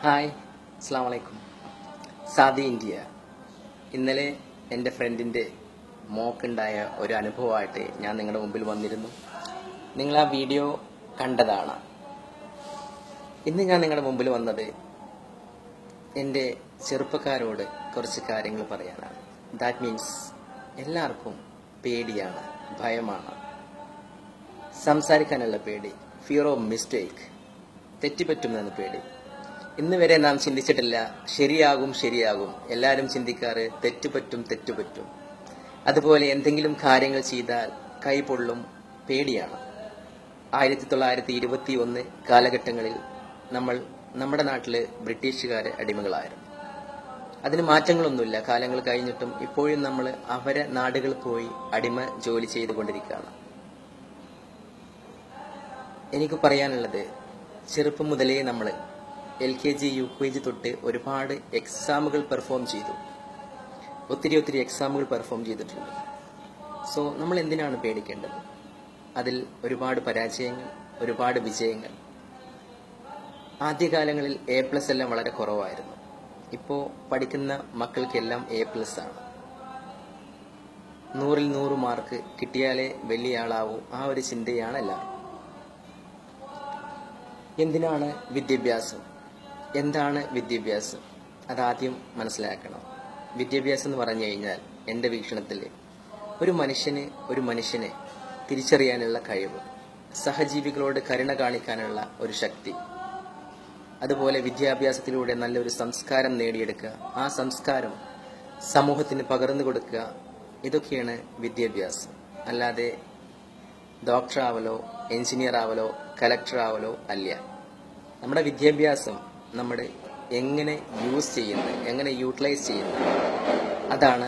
Hi അസ്സാം വലൈക്കും Saadi India. ഇന്നലെ എന്റെ ഫ്രണ്ടിന്റെ മോക്കുണ്ടായ ഒരു അനുഭവമായിട്ട് ഞാൻ നിങ്ങളുടെ മുമ്പിൽ വന്നിരുന്നു. നിങ്ങൾ ആ വീഡിയോ കണ്ടതാണ്. ഇന്ന് ഞാൻ നിങ്ങളുടെ മുമ്പിൽ വന്നത് എന്റെ ചെറുപ്പക്കാരോട് കുറച്ച് കാര്യങ്ങൾ പറയാനാണ്. ദാറ്റ് മീൻസ് എല്ലാവർക്കും പേടിയാണ് ഭയമാണ്. സംസാരിക്കാനുള്ള പേടി ഫിയർ ഓഫ് മിസ്റ്റേക്ക് തെറ്റിപ്പറ്റുമെന്ന് പേടി. ഇന്ന് വരെ നാം ചിന്തിച്ചിട്ടില്ല. ശരിയാകും ശരിയാകും. എല്ലാവരും ചിന്തിക്കാറ് തെറ്റുപറ്റും തെറ്റുപറ്റും അതുപോലെ എന്തെങ്കിലും കാര്യങ്ങൾ ചെയ്താൽ കൈപൊള്ളും പേടിയാണ്. ആയിരത്തി തൊള്ളായിരത്തി ഇരുപത്തി ഒന്ന് കാലഘട്ടങ്ങളിൽ നമ്മൾ നമ്മുടെ നാട്ടിൽ ബ്രിട്ടീഷുകാരെ അടിമകളായിരുന്നു. അതിന് മാറ്റങ്ങളൊന്നുമില്ല. കാലങ്ങൾ കഴിഞ്ഞിട്ടും ഇപ്പോഴും നമ്മൾ അവരെ നാടുകൾ പോയി അടിമ ജോലി ചെയ്തുകൊണ്ടിരിക്കുകയാണ്. എനിക്ക് പറയാനുള്ളത് ചെറുപ്പം മുതലേ നമ്മൾ L K G U K G തൊട്ട് ഒരുപാട് എക്സാമുകൾ പെർഫോം ചെയ്തു. ഒത്തിരി ഒത്തിരി എക്സാമുകൾ പെർഫോം ചെയ്തിട്ടുണ്ട്. സോ നമ്മൾ എന്തിനാണ് പേടിക്കേണ്ടത്? അതിൽ ഒരുപാട് പരാജയങ്ങൾ ഒരുപാട് വിജയങ്ങൾ. ആദ്യകാലങ്ങളിൽ എ പ്ലസ് എല്ലാം വളരെ കുറവായിരുന്നു. ഇപ്പോൾ പഠിക്കുന്ന മക്കൾക്കെല്ലാം എ പ്ലസ് ആണ്. നൂറിൽ നൂറ് മാർക്ക് കിട്ടിയാലേ വലിയ ആളാവൂ. ആ ഒരു ചിന്തയാണ് എല്ലാവരും. എന്തിനാണ് വിദ്യാഭ്യാസം? എന്താണ് വിദ്യാഭ്യാസം? അതാദ്യം മനസ്സിലാക്കണം. വിദ്യാഭ്യാസം എന്ന് പറഞ്ഞു കഴിഞ്ഞാൽ എന്റെ വീക്ഷണത്തിൽ ഒരു മനുഷ്യന് ഒരു മനുഷ്യനെ തിരിച്ചറിയാനുള്ള കഴിവ് സഹജീവികളോട് കരുണ കാണിക്കാനുള്ള ഒരു ശക്തി അതുപോലെ വിദ്യാഭ്യാസത്തിലൂടെ നല്ലൊരു സംസ്കാരം നേടിയെടുക്കുക ആ സംസ്കാരം സമൂഹത്തിന് പകർന്നു കൊടുക്കുക ഇതൊക്കെയാണ് വിദ്യാഭ്യാസം. അല്ലാതെ ഡോക്ടർ ആവലോ എഞ്ചിനീയർ ആവലോ കലക്ടർ ആവലോ അല്ല. നമ്മുടെ വിദ്യാഭ്യാസം നമ്മൾ എങ്ങനെ യൂസ് ചെയ്യുന്നത് എങ്ങനെ യൂട്ടിലൈസ് ചെയ്യുന്നത്. അതാണ്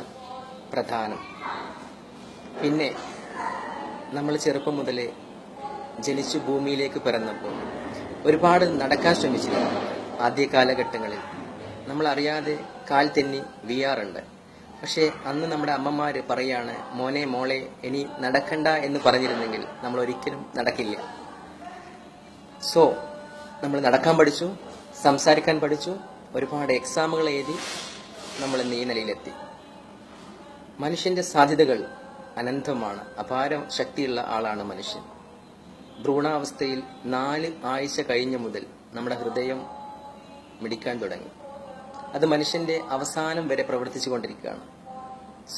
പ്രധാനം. പിന്നെ നമ്മൾ ചെറുപ്പം മുതലേ ജനിച്ചു ഭൂമിയിലേക്ക് പിറന്നപ്പോൾ ഒരുപാട് നടക്കാൻ ശ്രമിച്ചിരുന്നു. ആദ്യ കാലഘട്ടങ്ങളിൽ. നമ്മൾ അറിയാതെ കാൽ തെന്നി വീയാറുണ്ട് പക്ഷേ അന്ന് നമ്മുടെ അമ്മമാർ പറയാണ് മോനെ മോളെ ഇനി നടക്കണ്ട എന്ന് പറഞ്ഞിരുന്നെങ്കിൽ നമ്മൾ ഒരിക്കലും നടക്കില്ല. സോ നമ്മൾ നടക്കാൻ പഠിച്ചു. സംസാരിക്കാൻ പഠിച്ചു. ഒരുപാട് എക്സാമുകൾ എഴുതി നമ്മൾ ഇന്ന് ഈ നിലയിലെത്തി. മനുഷ്യന്റെ സാധ്യതകൾ അനന്തമാണ്. അപാര ശക്തിയുള്ള ആളാണ് മനുഷ്യൻ. ഭ്രൂണാവസ്ഥയിൽ നാല് ആഴ്ച കഴിഞ്ഞ മുതൽ നമ്മുടെ ഹൃദയം മിടിക്കാൻ തുടങ്ങി. അത് മനുഷ്യന്റെ അവസാനം വരെ പ്രവർത്തിച്ചു കൊണ്ടിരിക്കുകയാണ്.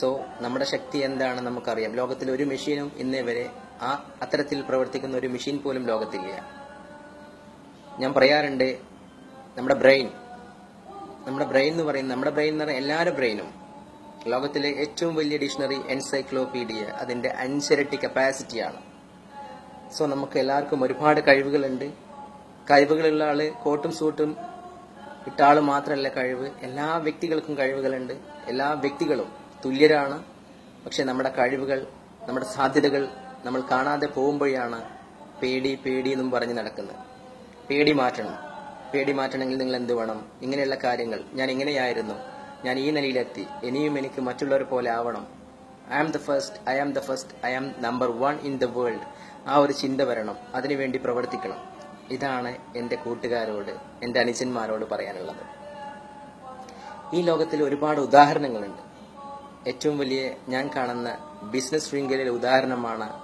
സോ നമ്മുടെ ശക്തി എന്താണെന്ന് നമുക്കറിയാം. ലോകത്തിൽ ഒരു മെഷീനും ഇന്നേ വരെ ആ അത്തരത്തിൽ പ്രവർത്തിക്കുന്ന ഒരു മെഷീൻ പോലും ലോകത്തില്ല ഞാൻ പറയാറുണ്ട് നമ്മുടെ ബ്രെയിൻ. നമ്മുടെ ബ്രെയിൻ എന്ന് പറയുന്നത് നമ്മുടെ ബ്രെയിൻ എന്ന് പറയുന്ന എല്ലാവരുടെ ബ്രെയിനും. ലോകത്തിലെ ഏറ്റവും വലിയ ഡിക്ഷണറി എൻസൈക്ലോപീഡിയ അതിന്റെ അഞ്ചിരട്ടി കപ്പാസിറ്റിയാണ്. സോ നമുക്ക് എല്ലാവർക്കും ഒരുപാട് കഴിവുകളുണ്ട്. കഴിവുകളുള്ള ആൾ കോട്ടും സൂട്ടും ഇട്ട ആൾ മാത്രമല്ല കഴിവ്. എല്ലാ വ്യക്തികൾക്കും കഴിവുകളുണ്ട്. എല്ലാ വ്യക്തികളും തുല്യരാണ്. പക്ഷെ നമ്മുടെ കഴിവുകൾ നമ്മുടെ സാധ്യതകൾ നമ്മൾ കാണാതെ പോകുമ്പോഴാണ് പേടി പേടി എന്നും പറഞ്ഞ് നടക്കുന്നത്. പേടി മാറ്റണം. പേടി മാറ്റണമെങ്കിൽ നിങ്ങൾ എന്ത് വേണം? ഇങ്ങനെയുള്ള കാര്യങ്ങൾ. ഞാൻ ഇങ്ങനെയായിരുന്നു. ഞാൻ ഈ നിലയിലെത്തി. ഇനിയും എനിക്ക് മറ്റുള്ളവരെ പോലെ ആവണം. I am the first I am the first I am number one in the world ആ ഒരു ചിന്ത വരണം. അതിനുവേണ്ടി പ്രവർത്തിക്കണം. ഇതാണ് എന്റെ കൂട്ടുകാരോട് എന്റെ അനുജന്മാരോട് പറയാനുള്ളത്. ഈ ലോകത്തിൽ ഒരുപാട് ഉദാഹരണങ്ങളുണ്ട്. ഏറ്റവും വലിയ ഞാൻ കാണുന്ന ബിസിനസ് ശൃംഖലയിലെ ഉദാഹരണമാണ്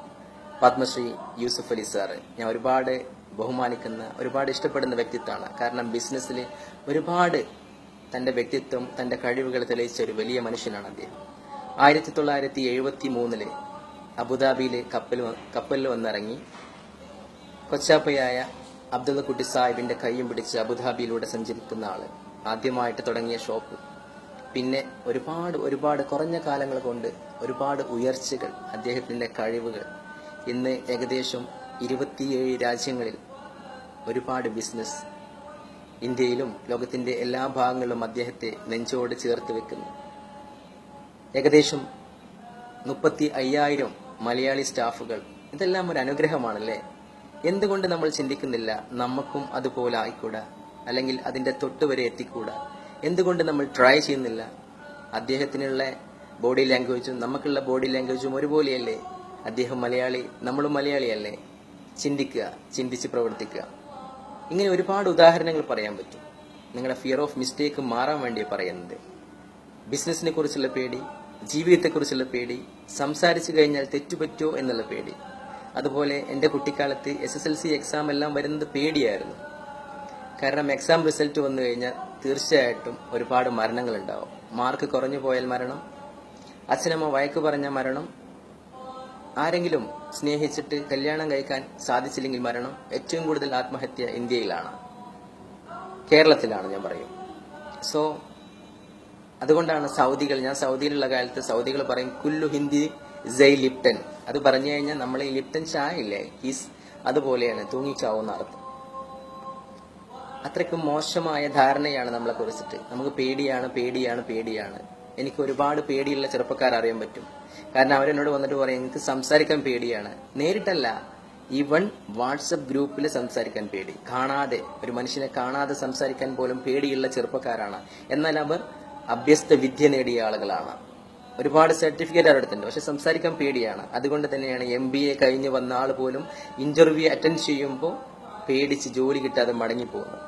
പത്മശ്രീ യൂസുഫ് അലി സാറ്. ഞാൻ ഒരുപാട് ബഹുമാനിക്കുന്ന ഒരുപാട് ഇഷ്ടപ്പെടുന്ന വ്യക്തിത്വമാണ്. കാരണം ബിസിനസ്സിൽ ഒരുപാട് തന്റെ വ്യക്തിത്വം തന്റെ കഴിവുകൾ തെളിയിച്ച ഒരു വലിയ മനുഷ്യനാണ് അദ്ദേഹം. ആയിരത്തി തൊള്ളായിരത്തി എഴുപത്തി മൂന്നിൽ അബുദാബിയിലെ കപ്പൽ കപ്പലിൽ വന്നിറങ്ങി. കൊച്ചാപ്പയായ അബ്ദുള്ള കുട്ടി സാഹിബിന്റെ കൈയും പിടിച്ച് അബുദാബിയിലൂടെ സഞ്ചരിക്കുന്ന ആൾ ആദ്യമായിട്ട് തുടങ്ങിയ ഷോപ്പ്. പിന്നെ ഒരുപാട് ഒരുപാട് കുറഞ്ഞ കാലങ്ങൾ കൊണ്ട് ഒരുപാട് ഉയർച്ചകൾ അദ്ദേഹത്തിന്റെ കഴിവുകൾ. ഇന്ന് ഏകദേശം ഇരുപത്തിയേഴ് രാജ്യങ്ങളിൽ ഒരുപാട് ബിസിനസ് ഇന്ത്യയിലും ലോകത്തിന്റെ എല്ലാ ഭാഗങ്ങളിലും അദ്ദേഹത്തെ നെഞ്ചോട് ചേർത്ത് വെക്കുന്നു. ഏകദേശം മുപ്പത്തി അയ്യായിരം മലയാളി സ്റ്റാഫുകൾ. ഇതെല്ലാം ഒരു അനുഗ്രഹമാണല്ലേ? എന്തുകൊണ്ട് നമ്മൾ ചിന്തിക്കുന്നില്ല നമുക്കും അതുപോലെ ആയിക്കൂടാ? അല്ലെങ്കിൽ അതിന്റെ തൊട്ടുവരെ എത്തിക്കൂടാ? എന്തുകൊണ്ട് നമ്മൾ ട്രൈ ചെയ്യുന്നില്ല? അദ്ദേഹത്തിനുള്ള ബോഡി ലാംഗ്വേജും നമുക്കുള്ള ബോഡി ലാംഗ്വേജും ഒരുപോലെയല്ലേ? അദ്ദേഹം മലയാളി നമ്മളും മലയാളിയല്ലേ? ചിന്തിക്കുക ചിന്തിച്ച് പ്രവർത്തിക്കുക. ഇങ്ങനെ ഒരുപാട് ഉദാഹരണങ്ങൾ പറയാൻ പറ്റും. നിങ്ങളുടെ ഫിയർ ഓഫ് മിസ്റ്റേക്ക് മാറാൻ വേണ്ടി പറയുന്നത്. ബിസിനസ്സിനെ കുറിച്ചുള്ള പേടി ജീവിതത്തെക്കുറിച്ചുള്ള പേടി സംസാരിച്ചു കഴിഞ്ഞാൽ തെറ്റുപറ്റോ എന്നുള്ള പേടി. അതുപോലെ എന്റെ കുട്ടിക്കാലത്ത് S S L C exam എല്ലാം വരുന്നത് പേടിയായിരുന്നു. കാരണം എക്സാം റിസൾട്ട് വന്നു കഴിഞ്ഞാൽ തീർച്ചയായിട്ടും ഒരുപാട് മരണങ്ങൾ ഉണ്ടാവും മാർക്ക് കുറഞ്ഞു പോയാൽ മരണം. അച്ഛനമ്മ വയക്ക് പറഞ്ഞ മരണം. ആരെങ്കിലും സ്നേഹിച്ചിട്ട് കല്യാണം കഴിക്കാൻ സാധിച്ചില്ലെങ്കിൽ മരണം ഏറ്റവും കൂടുതൽ ആത്മഹത്യ ഇന്ത്യയിലാണ്. കേരളത്തിലാണ് ഞാൻ പറയും. സോ അതുകൊണ്ടാണ് സൗദികൾ ഞാൻ സൗദിയിലുള്ള കാലത്ത് സൗദികൾ പറയും കുല്ലു ഹിന്ദി ജയ് ലിപ്റ്റൻ അത് പറഞ്ഞു കഴിഞ്ഞാൽ നമ്മൾ ഈ ലിപ്റ്റൻ ചായയില്ലേ? ഹിസ് അതുപോലെയാണ് തൂങ്ങിച്ചാവുന്ന അർത്ഥം. അത്രയ്ക്കും മോശമായ ധാരണയാണ് നമ്മളെ കുറിച്ചിട്ട്. നമുക്ക് പേടിയാണ് പേടിയാണ് പേടിയാണ്. എനിക്ക് ഒരുപാട് പേടിയുള്ള ചെറുപ്പക്കാർ അറിയാൻ പറ്റും. കാരണം അവരെന്നോട് വന്നിട്ട് പറയും എനിക്ക് സംസാരിക്കാൻ പേടിയാണ്. നേരിട്ടല്ല ഈവൺ വാട്സപ്പ് ഗ്രൂപ്പിൽ സംസാരിക്കാൻ പേടി. കാണാതെ ഒരു മനുഷ്യനെ കാണാതെ സംസാരിക്കാൻ പോലും പേടിയുള്ള ചെറുപ്പക്കാരാണ്. എന്നാൽ അവർ അഭ്യസ്ത വിദ്യ നേടിയ ആളുകളാണ്. ഒരുപാട് സർട്ടിഫിക്കറ്റ് അവരുടെ പക്ഷെ സംസാരിക്കാൻ പേടിയാണ്. അതുകൊണ്ട് തന്നെയാണ് എം ബി എ കഴിഞ്ഞ് വന്ന ആൾ പോലും ഇന്റർവ്യൂ അറ്റൻഡ് ചെയ്യുമ്പോൾ പേടിച്ച് ജോലി കിട്ടാതെ മടങ്ങിപ്പോകുന്നു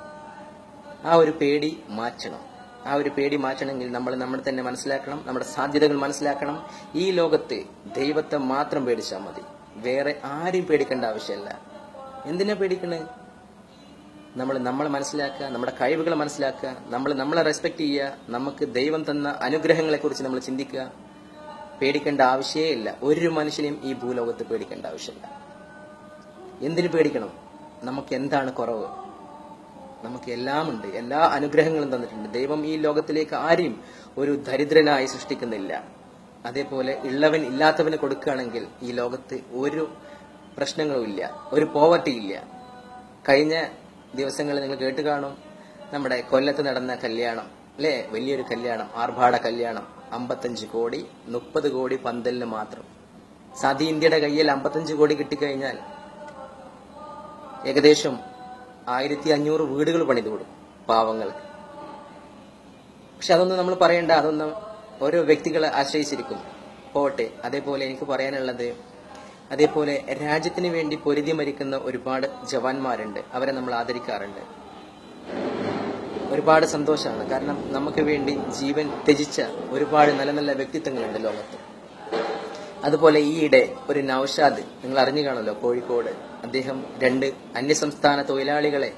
ആ ഒരു പേടി മാറ്റണം. ആ ഒരു പേടി മാറ്റണമെങ്കിൽ നമ്മൾ നമ്മൾ തന്നെ മനസ്സിലാക്കണം നമ്മുടെ സാധ്യതകൾ മനസ്സിലാക്കണം. ഈ ലോകത്ത് ദൈവത്തെ മാത്രം പേടിച്ചാൽ മതി. വേറെ ആരെയും പേടിക്കേണ്ട ആവശ്യമില്ല. എന്തിനാ പേടിക്കണേ? നമ്മൾ നമ്മളെ മനസ്സിലാക്കുക നമ്മുടെ കഴിവുകൾ മനസ്സിലാക്കുക നമ്മൾ നമ്മളെ റെസ്പെക്ട് ചെയ്യുക നമുക്ക് ദൈവം തന്ന അനുഗ്രഹങ്ങളെ കുറിച്ച് നമ്മൾ ചിന്തിക്കുക. പേടിക്കേണ്ട ആവശ്യമേ ഇല്ല. ഒരു മനുഷ്യനെയും ഈ ഭൂലോകത്ത് പേടിക്കേണ്ട ആവശ്യമില്ല. എന്തിനു പേടിക്കണം? നമുക്ക് എന്താണ് കുറവ്? നമുക്ക് എല്ലാം ഉണ്ട് എല്ലാ അനുഗ്രഹങ്ങളും തന്നിട്ടുണ്ട്. ദൈവം ഈ ലോകത്തിലേക്ക് ആരെയും ഒരു ദരിദ്രനായി സൃഷ്ടിക്കുന്നില്ല. അതേപോലെ ഉള്ളവൻ ഇല്ലാത്തവന് കൊടുക്കുകയാണെങ്കിൽ ഈ ലോകത്ത് ഒരു പ്രശ്നങ്ങളും ഇല്ല. ഒരു പോവർട്ടി ഇല്ല. കഴിഞ്ഞ ദിവസങ്ങളിൽ നിങ്ങൾ കേട്ട് കാണും നമ്മുടെ കൊല്ലത്ത് നടന്ന കല്യാണം അല്ലേ? വലിയൊരു കല്യാണം ആർഭാട കല്യാണം. അമ്പത്തഞ്ച് കോടി മുപ്പത് കോടി പന്തലിന് മാത്രം. സതി ഇന്ത്യയുടെ കയ്യിൽ അമ്പത്തഞ്ച് കോടി കിട്ടിക്കഴിഞ്ഞാൽ ഏകദേശം ആയിരത്തി അഞ്ഞൂറ് വീടുകൾ പണിതു കൊടുക്കും പാവങ്ങൾക്ക്. പക്ഷെ അതൊന്നും നമ്മൾ പറയണ്ട അതൊന്നും ഓരോ വ്യക്തികളെ ആശ്രയിച്ചിരിക്കും. പോട്ടെ അതേപോലെ എനിക്ക് പറയാനുള്ളത് അതേപോലെ രാജ്യത്തിന് വേണ്ടി പൊരുതി മരിക്കുന്ന ഒരുപാട് ജവാന്മാരുണ്ട് അവരെ നമ്മൾ ആദരിക്കാറുണ്ട്. ഒരുപാട് സന്തോഷമാണ്. കാരണം നമുക്ക് വേണ്ടി ജീവൻ ത്യജിച്ച ഒരുപാട് നല്ല നല്ല വ്യക്തിത്വങ്ങളുണ്ട് ലോകത്ത്. അതുപോലെ ഈയിടെ ഒരു നൌഷാദ് നിങ്ങൾ അറിഞ്ഞു കാണുമല്ലോ കോഴിക്കോട്. അദ്ദേഹം രണ്ട് അന്യസംസ്ഥാന തൊഴിലാളികളെ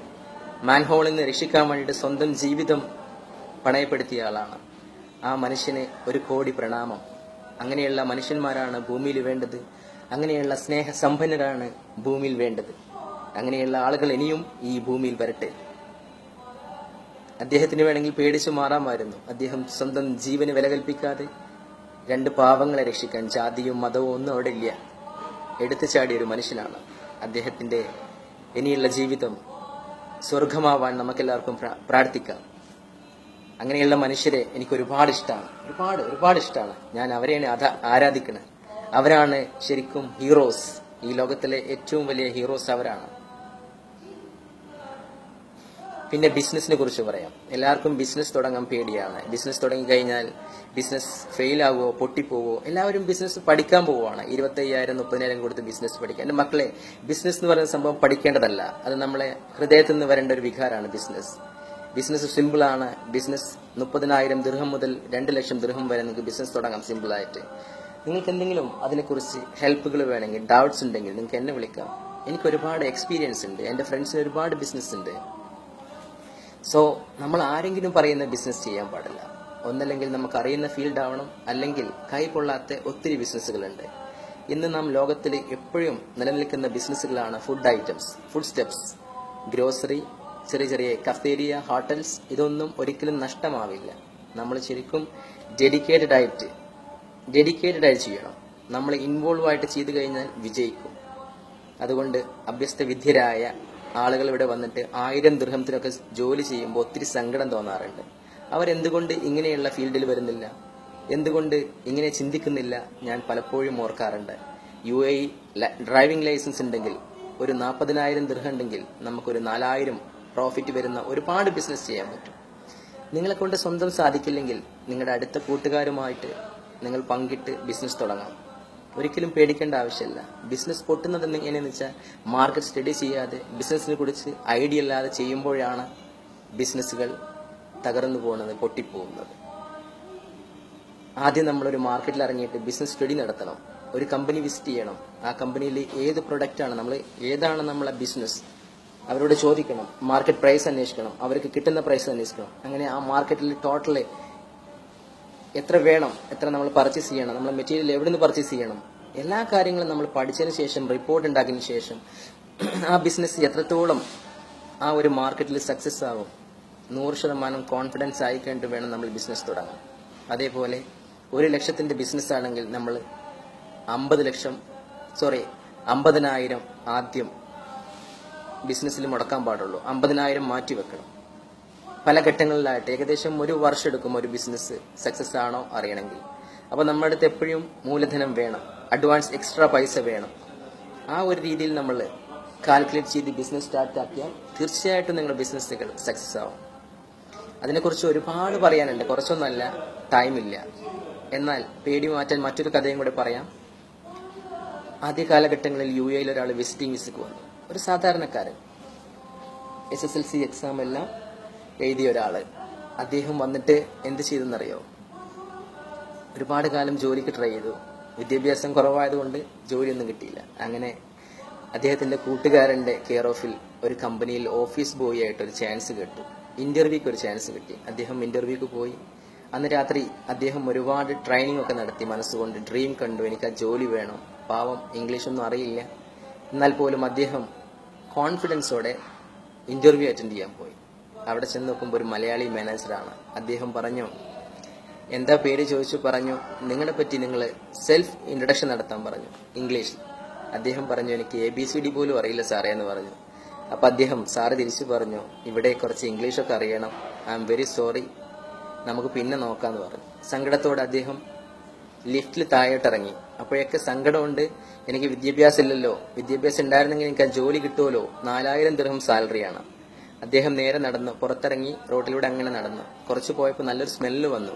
മാൻഹോളിൽ നിന്ന് രക്ഷിക്കാൻ വേണ്ടിയിട്ട് സ്വന്തം ജീവിതം പണയപ്പെടുത്തിയ ആളാണ്. ആ മനുഷ്യന് ഒരു കോടി പ്രണാമം. അങ്ങനെയുള്ള മനുഷ്യന്മാരാണ് ഭൂമിയിൽ വേണ്ടത്. അങ്ങനെയുള്ള സ്നേഹസമ്പന്നരാണ് ഭൂമിയിൽ വേണ്ടത്. അങ്ങനെയുള്ള ആളുകൾ ഇനിയും ഈ ഭൂമിയിൽ വരട്ടെ. അദ്ദേഹത്തിന് വേണമെങ്കിൽ പേടിച്ചു മാറാമായിരുന്നു അദ്ദേഹം സ്വന്തം ജീവന് വില കൽപ്പിക്കാതെ രണ്ട് പാവങ്ങളെ രക്ഷിക്കാൻ ജാതിയും മതവും ഒന്നും അവിടെ ഇല്ല. എടുത്തു ചാടിയ ഒരു മനുഷ്യനാണ് അദ്ദേഹത്തിന്റെ ഇനിയുള്ള ജീവിതം സ്വർഗമാവാൻ നമുക്കെല്ലാവർക്കും പ്രാ- പ്രാർത്ഥിക്കാം. അങ്ങനെയുള്ള മനുഷ്യരെ എനിക്ക് ഒരുപാട് ഇഷ്ടമാണ് ഒരുപാട് ഒരുപാട് ഇഷ്ടമാണ് ഞാൻ അവരെയാണ് അത ആരാധിക്കുന്നത് അവരാണ് ശരിക്കും ഹീറോസ്. ഈ ലോകത്തിലെ ഏറ്റവും വലിയ ഹീറോസ് അവരാണ്. പിന്നെ ബിസിനസ്സിനെ കുറിച്ച് പറയാം. എല്ലാവർക്കും ബിസിനസ് തുടങ്ങാൻ പേടിയാണ്. ബിസിനസ് തുടങ്ങിക്കഴിഞ്ഞാൽ ബിസിനസ് ഫെയിൽ ആവുമോ പൊട്ടിപ്പോവോ എല്ലാവരും ബിസിനസ് പഠിക്കാൻ പോവുകയാണ്. ഇരുപത്തയ്യായിരം മുപ്പതിനായിരം കൊടുത്ത് ബിസിനസ് പഠിക്കാൻ. എന്റെ മക്കളെ ബിസിനസ് എന്ന് പറയുന്ന സംഭവം പഠിക്കേണ്ടതല്ല. അത് നമ്മളെ ഹൃദയത്തിൽ നിന്ന് വരേണ്ട ഒരു വികാരമാണ് ബിസിനസ് ബിസിനസ് സിമ്പിളാണ് ബിസിനസ് മുപ്പതിനായിരം ദൃഹം മുതൽ രണ്ട് ലക്ഷം ദൃഹം വരെ നിങ്ങൾക്ക് ബിസിനസ് തുടങ്ങാം സിമ്പിളായിട്ട് നിങ്ങൾക്ക് എന്തെങ്കിലും അതിനെക്കുറിച്ച് ഹെൽപ്പുകൾ വേണമെങ്കിൽ ഡൗട്ട്സ് ഉണ്ടെങ്കിൽ നിങ്ങൾക്ക് എന്നെ വിളിക്കാം. എനിക്ക് ഒരുപാട് എക്സ്പീരിയൻസ് ഉണ്ട്. എന്റെ ഫ്രണ്ട്സിന് ഒരുപാട് ബിസിനസ് ഉണ്ട്. സോ നമ്മൾ ആരെങ്കിലും പറയുന്ന ബിസിനസ് ചെയ്യാൻ പാടില്ല. ഒന്നല്ലെങ്കിൽ നമുക്ക് അറിയുന്ന ഫീൽഡ് ആവണം. അല്ലെങ്കിൽ കൈ കൈകൊള്ളാത്ത ഒത്തിരി ബിസിനസ്സുകളുണ്ട് ഇന്ന് നാം ലോകത്തിൽ എപ്പോഴും നിലനിൽക്കുന്ന ബിസിനസ്സുകളാണ് food items food steps grocery ചെറിയ ചെറിയ കഫേരിയ ഹോട്ടൽസ് ഇതൊന്നും ഒരിക്കലും നഷ്ടമാവില്ല. നമ്മൾ ശരിക്കും ഡെഡിക്കേറ്റഡ് ആയിട്ട് ഡെഡിക്കേറ്റഡ് ആയിട്ട് ചെയ്യണം. നമ്മൾ ഇൻവോൾവ് ആയിട്ട് ചെയ്തു കഴിഞ്ഞാൽ വിജയിക്കും. അതുകൊണ്ട് അഭ്യസ്ത വിദ്യരായ ആളുകൾ ഇവിടെ വന്നിട്ട് ആയിരം ദൃഹത്തിനൊക്കെ ജോലി ചെയ്യുമ്പോൾ ഒത്തിരി സങ്കടം തോന്നാറുണ്ട്. അവരെന്തുകൊണ്ട് ഇങ്ങനെയുള്ള ഫീൽഡിൽ വരുന്നില്ല? എന്തുകൊണ്ട് ഇങ്ങനെ ചിന്തിക്കുന്നില്ല? ഞാൻ പലപ്പോഴും ഓർക്കാറുണ്ട്. യു എ ഡ്രൈവിംഗ് ലൈസൻസ് ഉണ്ടെങ്കിൽ ഒരു നാൽപ്പതിനായിരം ദൃഹം ഉണ്ടെങ്കിൽ നമുക്കൊരു നാലായിരം പ്രോഫിറ്റ് വരുന്ന ഒരുപാട് ബിസിനസ് ചെയ്യാൻ പറ്റും. നിങ്ങളെ കൊണ്ട് സ്വന്തം സാധിക്കില്ലെങ്കിൽ നിങ്ങളുടെ അടുത്ത കൂട്ടുകാരുമായിട്ട് നിങ്ങൾ പങ്കിട്ട് ബിസിനസ് തുടങ്ങാം. ഒരിക്കലും പേടിക്കേണ്ട ആവശ്യമില്ല. ബിസിനസ് പൊട്ടുന്നത് എങ്ങനെയെന്ന് വെച്ചാൽ മാർക്കറ്റ് സ്റ്റഡി ചെയ്യാതെ ബിസിനസ്സിനെ കുറിച്ച് ഐഡിയ ഇല്ലാതെ ചെയ്യുമ്പോഴാണ് ബിസിനസ്സുകൾ തകർന്നു പോകുന്നത് പൊട്ടിപ്പോകുന്നത്. ആദ്യം നമ്മളൊരു മാർക്കറ്റിൽ ഇറങ്ങിയിട്ട് ബിസിനസ് സ്റ്റഡി നടത്തണം. ഒരു കമ്പനി വിസിറ്റ് ചെയ്യണം. ആ കമ്പനിയിൽ ഏത് പ്രൊഡക്റ്റാണ് നമ്മൾ ഏതാണ് നമ്മളെ ബിസിനസ് അവരോട് ചോദിക്കണം. മാർക്കറ്റ് പ്രൈസ് അന്വേഷിക്കണം. അവർക്ക് കിട്ടുന്ന പ്രൈസ് അന്വേഷിക്കണം. അങ്ങനെ ആ മാർക്കറ്റിൽ ടോട്ടൽ എത്ര വേണം എത്ര നമ്മൾ പർച്ചേസ് ചെയ്യണം നമ്മൾ മെറ്റീരിയൽ എവിടെ നിന്ന് പർച്ചേസ് ചെയ്യണം എല്ലാ കാര്യങ്ങളും നമ്മൾ പഠിച്ചതിന് ശേഷം റിപ്പോർട്ട് ഉണ്ടാക്കിയതിന് ശേഷം ആ ബിസിനസ് എത്രത്തോളം ആ ഒരു മാർക്കറ്റിൽ സക്സസ് ആവും നൂറ് ശതമാനം കോൺഫിഡൻസ് ആയിക്കൊണ്ട് വേണം നമ്മൾ ബിസിനസ് തുടങ്ങാൻ. അതേപോലെ ഒരു ലക്ഷത്തിന്റെ ബിസിനസ് ആണെങ്കിൽ നമ്മൾ അമ്പത് ലക്ഷം സോറി അമ്പതിനായിരം ആദ്യം ബിസിനസ്സിൽ മുടക്കാൻ പാടുള്ളൂ. അമ്പതിനായിരം മാറ്റി വെക്കണം. പല ഘട്ടങ്ങളിലായിട്ട് ഏകദേശം ഒരു വർഷം എടുക്കും ഒരു ബിസിനസ് സക്സസ് ആണോ അറിയണമെങ്കിൽ. അപ്പോൾ നമ്മുടെ അടുത്ത് എപ്പോഴും മൂലധനം വേണം. അഡ്വാൻസ് എക്സ്ട്രാ പൈസ വേണം. ആ ഒരു രീതിയിൽ നമ്മൾ കാൽക്കുലേറ്റ് ചെയ്ത് ബിസിനസ് സ്റ്റാർട്ട് ആക്കിയാൽ തീർച്ചയായിട്ടും നിങ്ങളുടെ ബിസിനസ്സുകൾ സക്സസ് ആവും. അതിനെക്കുറിച്ച് ഒരുപാട് പറയാനുണ്ട്. കുറച്ചൊന്നല്ല ടൈമില്ല എന്നാൽ പേടി മാറ്റാൻ മറ്റൊരു കഥയും കൂടെ പറയാം. ആദ്യ കാലഘട്ടങ്ങളിൽ യു എയിൽ ഒരാൾ വിസിറ്റിംഗ് വിസക്ക് വന്നു. ഒരു സാധാരണക്കാരൻ. S S L C exam എല്ലാം എഴുതിയ ഒരാൾ. അദ്ദേഹം വന്നിട്ട് എന്ത് ചെയ്തെന്നറിയോ? ഒരുപാട് കാലം ജോലിക്ക് ട്രൈ ചെയ്തു. വിദ്യാഭ്യാസം കുറവായതുകൊണ്ട് ജോലിയൊന്നും കിട്ടിയില്ല. അങ്ങനെ അദ്ദേഹത്തിന്റെ കൂട്ടുകാരന്റെ കെയർ ഓഫിൽ ഒരു കമ്പനിയിൽ ഓഫീസ് ബോയ് ആയിട്ട് ഒരു ചാൻസ് കിട്ടു. ഇന്റർവ്യൂക്ക് ഒരു ചാൻസ് കിട്ടി. അദ്ദേഹം ഇന്റർവ്യൂക്ക് പോയി. അന്ന് രാത്രി അദ്ദേഹം ഒരുപാട് ട്രെയിനിങ് ഒക്കെ നടത്തി. മനസ്സുകൊണ്ട് ഡ്രീം കണ്ടു. എനിക്ക് ആ ജോലി വേണം. പാവം ഇംഗ്ലീഷൊന്നും അറിയില്ല. എന്നാൽ പോലും അദ്ദേഹം കോൺഫിഡൻസോടെ ഇന്റർവ്യൂ അറ്റൻഡ് ചെയ്യാൻ പോയി. അവിടെ ചെന്ന് നോക്കുമ്പോൾ ഒരു മലയാളി മാനേജറാണ്. അദ്ദേഹം പറഞ്ഞു എന്താ പേര് ചോദിച്ചു പറഞ്ഞു? നിങ്ങളെ പറ്റി നിങ്ങൾ സെൽഫ് ഇൻട്രഡക്ഷൻ നടത്താൻ പറഞ്ഞു ഇംഗ്ലീഷിൽ. അദ്ദേഹം പറഞ്ഞു എനിക്ക് എ ബി സി ഡി പോലും അറിയില്ല സാറേ എന്ന് പറഞ്ഞു. അപ്പം അദ്ദേഹം സാറ് തിരിച്ചു പറഞ്ഞു ഇവിടെ കുറച്ച് ഇംഗ്ലീഷൊക്കെ അറിയണം. I'm very sorry. നമുക്ക് പിന്നെ നോക്കാമെന്ന് പറഞ്ഞു. സങ്കടത്തോടെ അദ്ദേഹം ലിഫ്റ്റിൽ താഴോട്ട് ഇറങ്ങി അപ്പോഴൊക്കെ സങ്കടമുണ്ട് എനിക്ക് വിദ്യാഭ്യാസം ഇല്ലല്ലോ വിദ്യാഭ്യാസം ഉണ്ടായിരുന്നെങ്കിൽ എനിക്ക് ആ ജോലി കിട്ടുമല്ലോ. നാലായിരം ദിർഹം സാലറിയാണ്. അദ്ദേഹം നേരെ നടന്നു പുറത്തിറങ്ങി റോഡിലൂടെ അങ്ങനെ നടന്നു. കുറച്ച് പോയപ്പോൾ നല്ലൊരു സ്മെല്ല് വന്നു.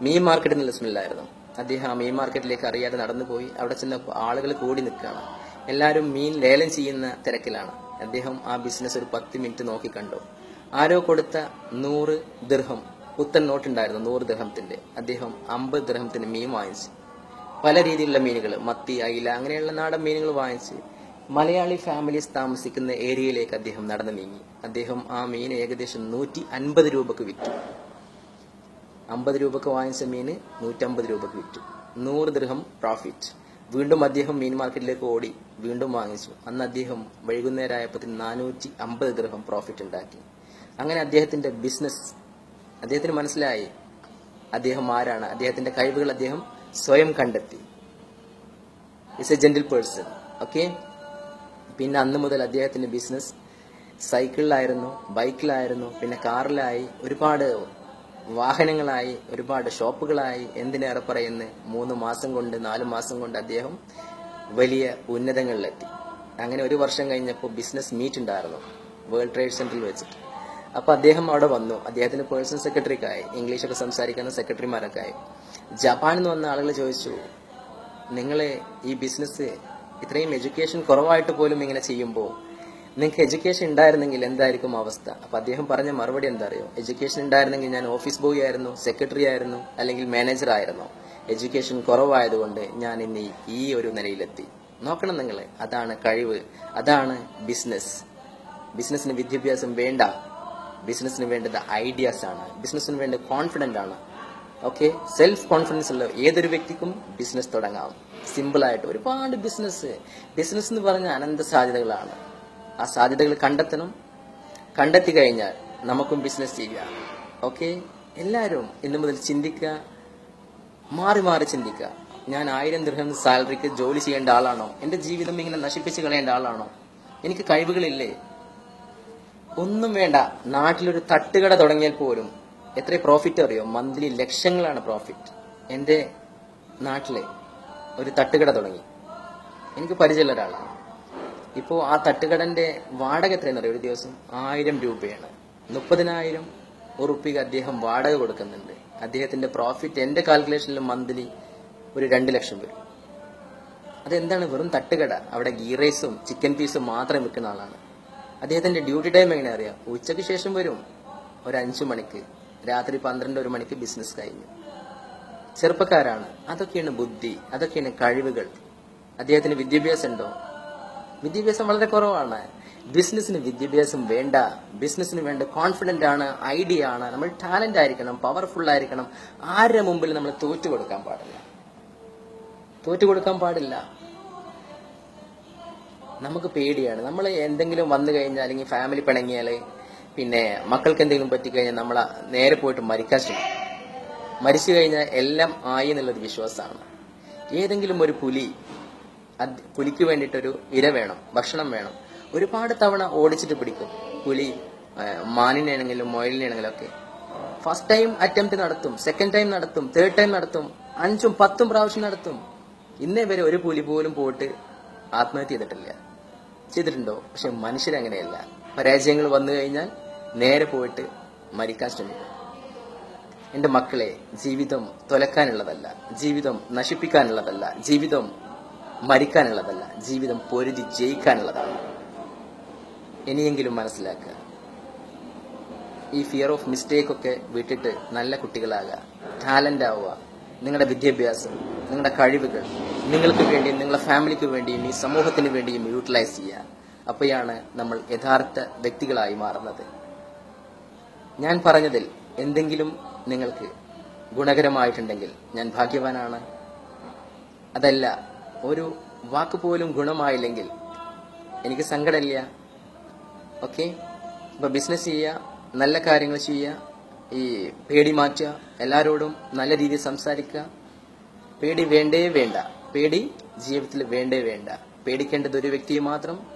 മീൻ മാർക്കറ്റിൽ നല്ല സ്മെല്ലായിരുന്നു. അദ്ദേഹം ആ മീൻ മാർക്കറ്റിലേക്ക് അറിയാതെ നടന്നു പോയി. അവിടെ ചെന്നപ്പോൾ ആളുകൾ കൂടി നിൽക്കുകയാണ്. എല്ലാവരും മീൻ ലേലം ചെയ്യുന്ന തിരക്കിലാണ്. അദ്ദേഹം ആ ബിസിനസ് ഒരു പത്ത് മിനിറ്റ് നോക്കി കണ്ടു. ആരോ കൊടുത്ത നൂറ് ദിർഹം പുത്തൻ നോട്ടുണ്ടായിരുന്നു നൂറ് ദൃഹത്തിന്റെ അദ്ദേഹം അമ്പത് ദൃഹത്തിന് മീൻ വാങ്ങിച്ചു. പല രീതിയിലുള്ള മീനുകൾ മത്തി അയില അങ്ങനെയുള്ള നാടൻ മീനുകൾ വാങ്ങിച്ച് മലയാളി ഫാമിലീസ് താമസിക്കുന്ന ഏരിയയിലേക്ക് അദ്ദേഹം നടന്നു നീങ്ങി. അദ്ദേഹം ആ മീൻ ഏകദേശം നൂറ്റി അൻപത് രൂപക്ക് വിറ്റു. അമ്പത് രൂപക്ക് വാങ്ങിച്ച മീന് നൂറ്റമ്പത് രൂപക്ക് വിറ്റു. നൂറ് ദൃഹം പ്രോഫിറ്റ് വീണ്ടും അദ്ദേഹം മീൻ മാർക്കറ്റിലേക്ക് ഓടി വീണ്ടും വാങ്ങിച്ചു. അന്ന് അദ്ദേഹം വൈകുന്നേരമായപ്പോൾ നാനൂറ്റി അമ്പത് ദൃഹം പ്രോഫിറ്റ് ഉണ്ടാക്കി. അങ്ങനെ അദ്ദേഹത്തിന്റെ ബിസിനസ് അദ്ദേഹത്തിന് മനസ്സിലായി അദ്ദേഹം ആരാണ്. അദ്ദേഹത്തിന്റെ കഴിവുകൾ അദ്ദേഹം സ്വയം കണ്ടെത്തി. Is a gentle person okay പിന്നെ അന്ന് മുതൽ അദ്ദേഹത്തിന്റെ ബിസിനസ് സൈക്കിളിലായിരുന്നു ബൈക്കിലായിരുന്നു പിന്നെ കാറിലായി ഒരുപാട് വാഹനങ്ങളായി ഒരുപാട് ഷോപ്പുകളായി എന്തിനേറെ പറയുന്ന മൂന്ന് മാസം കൊണ്ട് നാലു മാസം കൊണ്ട് അദ്ദേഹം വലിയ ഉന്നതങ്ങളിലെത്തി. അങ്ങനെ ഒരു വർഷം കഴിഞ്ഞപ്പോൾ ബിസിനസ് മീറ്റ് ഉണ്ടായിരുന്നു വേൾഡ് ട്രേഡ് സെന്ററിൽ വെച്ചിട്ട്. അപ്പോൾ അദ്ദേഹം അവിടെ വന്നു. അദ്ദേഹത്തിന് പേഴ്സണൽ സെക്രട്ടറിക്കായി ഇംഗ്ലീഷൊക്കെ സംസാരിക്കുന്ന സെക്രട്ടറിമാരൊക്കെ ആയി. ജപ്പാനിൽ നിന്ന് വന്ന ആളുകൾ ചോദിച്ചു നിങ്ങളെ ഈ ബിസിനസ് ഇത്രയും എഡ്യൂക്കേഷൻ കുറവായിട്ട് പോലും ഇങ്ങനെ ചെയ്യുമ്പോൾ നിങ്ങൾക്ക് എഡ്യൂക്കേഷൻ ഉണ്ടായിരുന്നെങ്കിൽ എന്തായിരിക്കും അവസ്ഥ? അപ്പം അദ്ദേഹം പറഞ്ഞ മറുപടി എന്താ അറിയോ എഡ്യൂക്കേഷൻ ഉണ്ടായിരുന്നെങ്കിൽ ഞാൻ ഓഫീസ് ബോയ് ആയിരുന്നു സെക്രട്ടറി ആയിരുന്നു അല്ലെങ്കിൽ മാനേജർ ആയിരുന്നു. എഡ്യൂക്കേഷൻ കുറവായതുകൊണ്ട് ഞാൻ ഇന്ന് ഈ ഒരു നിലയിലെത്തി. നോക്കണം നിങ്ങൾ അതാണ് കഴിവ് അതാണ് ബിസിനസ് ബിസിനസ്സിന് വിദ്യാഭ്യാസം വേണ്ട. ബിസിനസ്സിന് വേണ്ടത് ഐഡിയാസ് ആണ്. ബിസിനസ്സിന് വേണ്ടത് കോൺഫിഡന്റ് ആണ്. ഓക്കെ സെൽഫ് കോൺഫിഡൻസ് ഉള്ള ഏതൊരു വ്യക്തിക്കും ബിസിനസ് തുടങ്ങാം. സിമ്പിൾ ആയിട്ട് ഒരുപാട് ബിസിനസ് ബിസിനസ് എന്ന് പറഞ്ഞ അനന്ത സാധ്യതകളാണ്. ആ സാധ്യതകൾ കണ്ടെത്തണം. കണ്ടെത്തി കഴിഞ്ഞാൽ നമുക്കും ബിസിനസ് ചെയ്യാം ഓക്കെ എല്ലാവരും ഇന്നു മുതൽ ചിന്തിക്കുക. മാറി മാറി ചിന്തിക്കുക. ഞാൻ ആയിരം ദൃഹം സാലറിക്ക് ജോലി ചെയ്യേണ്ട ആളാണോ? എന്റെ ജീവിതം ഇങ്ങനെ നശിപ്പിച്ച് കളയേണ്ട ആളാണോ? എനിക്ക് കഴിവുകളില്ലേ? ഒന്നും വേണ്ട. നാട്ടിലൊരു തട്ടുകട തുടങ്ങിയാൽ പോലും എത്ര പ്രോഫിറ്റ് അറിയോ? മന്ത്ലി ലക്ഷങ്ങളാണ് പ്രോഫിറ്റ് എന്റെ നാട്ടിലെ ഒരു തട്ടുകട തുടങ്ങി. എനിക്ക് പരിചയമുള്ള ഒരാളാണ്. ഇപ്പോൾ ആ തട്ടുകടന്റെ വാടക എത്രയെന്ന് അറിയാം? ഒരു ദിവസം ആയിരം രൂപയാണ്. മുപ്പതിനായിരം ഉറുപ്പിക അദ്ദേഹം വാടക കൊടുക്കുന്നുണ്ട്. അദ്ദേഹത്തിന്റെ പ്രോഫിറ്റ് എന്റെ കാൽക്കുലേഷനിൽ മന്ത്ലി ഒരു രണ്ട് ലക്ഷം വരും. അതെന്താണ്? വെറും തട്ടുകട. അവിടെ ഗീ റൈസും ചിക്കൻ പീസും മാത്രം വിൽക്കുന്ന ആളാണ്. അദ്ദേഹത്തിന്റെ ഡ്യൂട്ടി ടൈം എങ്ങനെ അറിയാം? ഉച്ചയ്ക്ക് ശേഷം വരും. ഒരു അഞ്ചു മണിക്ക്. രാത്രി പന്ത്രണ്ട് ഒരു മണിക്ക് ബിസിനസ് കഴിഞ്ഞു. ചെറുപ്പക്കാരാണ്. അതൊക്കെയാണ് ബുദ്ധി അതൊക്കെയാണ് കഴിവുകൾ. അദ്ദേഹത്തിന് വിദ്യാഭ്യാസം ഉണ്ടോ? വിദ്യാഭ്യാസം വളരെ കുറവാണ്. ബിസിനസ്സിന് വിദ്യാഭ്യാസം വേണ്ട. ബിസിനസ്സിന് വേണ്ട കോൺഫിഡന്റ് ആണ് ഐഡിയ ആണ്. നമ്മൾ ടാലന്റ് ആയിരിക്കണം പവർഫുൾ ആയിരിക്കണം. ആരുടെ മുമ്പിൽ നമ്മൾ തോറ്റു കൊടുക്കാൻ പാടില്ല? തോറ്റു കൊടുക്കാൻ പാടില്ല. നമുക്ക് പേടിയാണ്. നമ്മൾ എന്തെങ്കിലും വന്നു കഴിഞ്ഞാൽ അല്ലെങ്കിൽ ഫാമിലി പിണങ്ങിയാൽ പിന്നെ മക്കൾക്ക് എന്തെങ്കിലും പറ്റിക്കഴിഞ്ഞാൽ നമ്മൾ നേരെ പോയിട്ട് മരിക്കാൻ ശ്രമിക്കും. മരിച്ചു കഴിഞ്ഞാൽ എല്ലാം ആയി എന്നുള്ളൊരു വിശ്വാസമാണ്. ഏതെങ്കിലും ഒരു പുലി പുലിക്ക് വേണ്ടിയിട്ടൊരു ഇര വേണം ഭക്ഷണം വേണം. ഒരുപാട് തവണ ഓടിച്ചിട്ട് പിടിക്കും. പുലി മാനിനാണെങ്കിലും മുയലിനെയാണെങ്കിലും ഒക്കെ. ഫസ്റ്റ് ടൈം അറ്റംപ്റ്റ് നടത്തും സെക്കൻഡ് ടൈം നടത്തും തേർഡ് ടൈം നടത്തും അഞ്ചും പത്തും പ്രാവശ്യം നടത്തും. ഇന്നേ വരെ ഒരു പുലി പോലും പോയിട്ട് ആത്മഹത്യ ചെയ്തിട്ടില്ല. ചെയ്തിട്ടുണ്ടോ? പക്ഷെ മനുഷ്യരങ്ങനെയല്ല. പരാജയങ്ങൾ വന്നു കഴിഞ്ഞാൽ നേരെ പോയിട്ട് മരിക്കാൻ ശ്രമിക്കും. എന്റെ മക്കളെ ജീവിതം തുലക്കാനുള്ളതല്ല ജീവിതം നശിപ്പിക്കാനുള്ളതല്ല ജീവിതം മരിക്കാനുള്ളതല്ല ജീവിതം പൊരുതി ജയിക്കാനുള്ളതാണ്. ഇനിയെങ്കിലും മനസ്സിലാക്കുക ഈ ഫിയർ ഓഫ് മിസ്റ്റേക്ക് ഒക്കെ വിട്ടിട്ട് നല്ല കുട്ടികളാകുക ടാലന്റ് ആവുക നിങ്ങളുടെ വിദ്യാഭ്യാസം നിങ്ങളുടെ കഴിവുകൾ നിങ്ങൾക്ക് വേണ്ടിയും നിങ്ങളുടെ ഫാമിലിക്ക് വേണ്ടിയും ഈ സമൂഹത്തിന് വേണ്ടിയും യൂട്ടിലൈസ് ചെയ്യുക. അപ്പോഴാണ് നമ്മൾ യഥാർത്ഥ വ്യക്തികളായി മാറുന്നത്. ഞാൻ പറഞ്ഞതിൽ എന്തെങ്കിലും നിങ്ങൾക്ക് ഗുണകരമായിട്ടുണ്ടെങ്കിൽ ഞാൻ ഭാഗ്യവാനാണ്. അതല്ല ഒരു വാക്ക് പോലും ഗുണമായില്ലെങ്കിൽ എനിക്ക് സങ്കടമില്ല. ഓക്കെ? അപ്പൊ ബിസിനസ് ചെയ്യുക നല്ല കാര്യങ്ങൾ ചെയ്യുക ഈ പേടി മാറ്റുക എല്ലാവരോടും നല്ല രീതിയിൽ സംസാരിക്കുക. പേടി വേണ്ടേ വേണ്ട. പേടി ജീവിതത്തിൽ വേണ്ടേ വേണ്ട. പേടിക്കേണ്ടത് ഒരു വ്യക്തിയെ മാത്രം